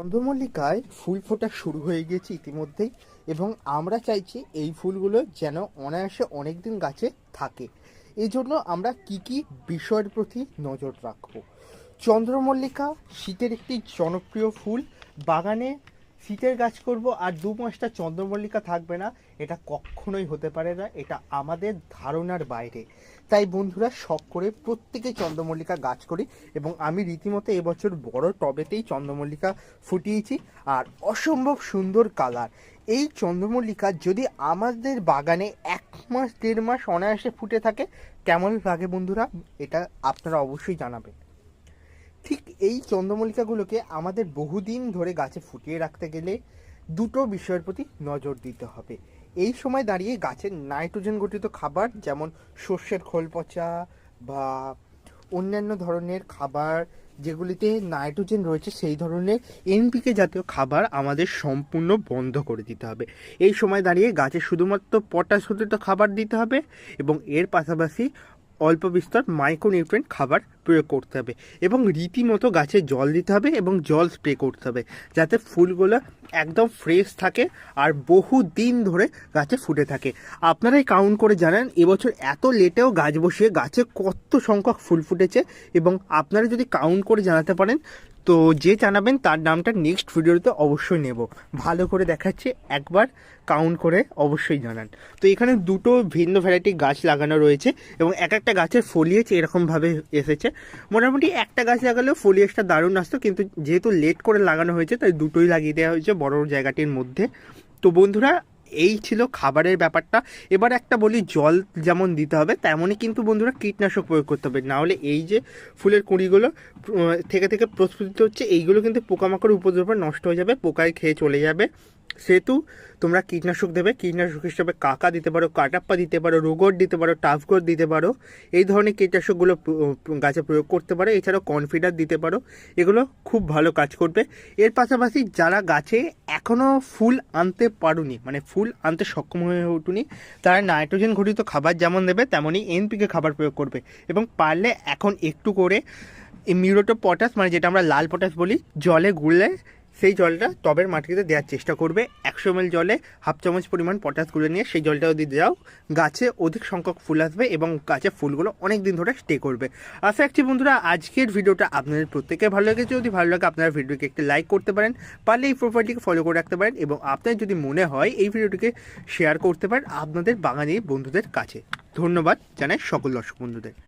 চন্দ্রমল্লিকায় ফুল ফোটা শুরু হয়ে গিয়েছে ইতিমধ্যেই, এবং আমরা চাইছি এই ফুলগুলো যেন অনায়াসে অনেকদিন গাছে থাকে। এই জন্য আমরা কি কি বিষয়ের প্রতি নজর রাখব? চন্দ্রমল্লিকা শীতের একটি জনপ্রিয় ফুল, বাগানে শীতের গাছ করব আর দু মাসটা চন্দ্রমল্লিকা থাকবে না, এটা কখনোই হতে পারে না, এটা আমাদের ধারণার বাইরে। তাই বন্ধুরা, শখ করে প্রত্যেকে চন্দ্রমল্লিকা গাছ করি এবং আমি রীতিমতো এবছর বড় টবেতেই চন্দ্রমল্লিকা ফুটিয়েছি আর অসম্ভব সুন্দর কালার। এই চন্দ্রমল্লিকা যদি আমাদের বাগানে এক মাস, দেড় মাস অনায়াসে ফুটে থাকে, কেমন লাগে বন্ধুরা? এটা আপনারা অবশ্যই জানাবেন। ঠিক এই চন্দ্রমল্লিকাগুলোকে আমাদের বহুদিন ধরে গাছে ফুটিয়ে রাখতে গেলে দুটো বিষয়ের প্রতি নজর দিতে হবে। এই সময় দাঁড়িয়ে গাছের নাইট্রোজেন গঠিত খাবার যেমন সর্ষের খোল পচা বা অন্যান্য ধরনের খাবার যেগুলিতে নাইট্রোজেন রয়েছে, সেই ধরনের এনপিকে জাতীয় খাবার আমাদের সম্পূর্ণ বন্ধ করে দিতে হবে। এই সময় দাঁড়িয়ে গাছে শুধুমাত্র পটাশ খাবার দিতে হবে এবং এর পাশাপাশি অল্প বিস্তর মাইক্রোনিউট্রেন্ট খাবার প্রয়োগ করতে হবে এবং রীতিমতো গাছে জল দিতে হবে এবং জল স্প্রে করতে হবে যাতে ফুলগুলো একদম ফ্রেশ থাকে আর বহু দিন ধরে গাছে ফুটে থাকে। আপনারাই কাউন্ট করে জানান, এবছর এত লেটেও গাছ বসিয়ে গাছে কত সংখ্যক ফুল ফুটেছে এবং আপনারা যদি কাউন্ট করে জানাতে পারেন, তো যে জানাবেন তার নামটা নেক্সট ভিডিওতে অবশ্যই নেব। ভালো করে দেখাচ্ছে, একবার কাউন্ট করে অবশ্যই জানান। তো এখানে দুটো ভিন্ন ভ্যারাইটি গাছ লাগানো রয়েছে এবং এক একটা গাছের ফলিয়েজ এরকমভাবে এসেছে। মোটামুটি একটা গাছ লাগালেও ফলিয়েজটা দারুণ আসতো, কিন্তু যেহেতু লেট করে লাগানো হয়েছে, তাই দুটোই লাগিয়ে দেওয়া হয়েছে বড় জায়গাটির মধ্যে। তো বন্ধুরা, এই ছিল খাবারের ব্যাপারটা। এবার একটা বলি, জল যেমন দিতে হবে, তেমনই কিন্তু বন্ধুরা কীটনাশক প্রয়োগ করতে হবে। না হলে এই যে ফুলের কুঁড়িগুলো থেকে থেকে প্রস্ফুটিত হচ্ছে, এইগুলো কিন্তু পোকামাকড় উপদ্রবে নষ্ট হয়ে যাবে, পোকায় খেয়ে চলে যাবে। সেহেতু তোমরা কীটনাশক দেবে, কীটনাশক হিসেবে কাকা দিতে পারো, কাটাপ্পা দিতে পারো, রোগর দিতে পারো টাফগর দিতে পারো, এই ধরনের কীটনাশকগুলো গাছে প্রয়োগ করতে পারো, এছাড়াও কনফিডার দিতে পারো, এগুলো খুব ভালো কাজ করবে। এর পাশাপাশি যারা গাছে এখনও ফুল আনতে পারুনি মানে ফুল আনতে সক্ষম হয়ে উঠুনি, তারা নাইট্রোজেন ঘটিত খাবার যেমন দেবে তেমনই এনপিকে খাবার প্রয়োগ করবে এবং পারলে এখন একটু করে মিউরোটো পটাশ মানে যেটা আমরা লাল পটাশ বলি, জলে গুললে সেই জলটা টবের মাটিতে দেওয়ার চেষ্টা করবে। একশো এমএল জলে হাফ চামচ পরিমাণ পটাশ গুলে নিয়ে সেই জলটা যদি দাও। গাছে অধিক সংখ্যক ফুল আসবে এবং গাছে ফুলগুলো অনেক দিন ধরে স্টে করবে। আশা রাখছি বন্ধুরা, আজকের ভিডিওটা আপনাদের প্রত্যেকে ভালো লেগেছে। যদি ভালো লাগে, আপনারা ভিডিওকে একটি লাইক করতে পারেন। পারলে এই প্রোফাইলটিকে ফলো করে রাখতে পারেন এবং আপনার যদি মনে হয় এই ভিডিওটিকে শেয়ার করতে পারেন আপনাদের বাঙালি বন্ধুদের কাছে। ধন্যবাদ জানাই সকল দর্শক বন্ধুদের।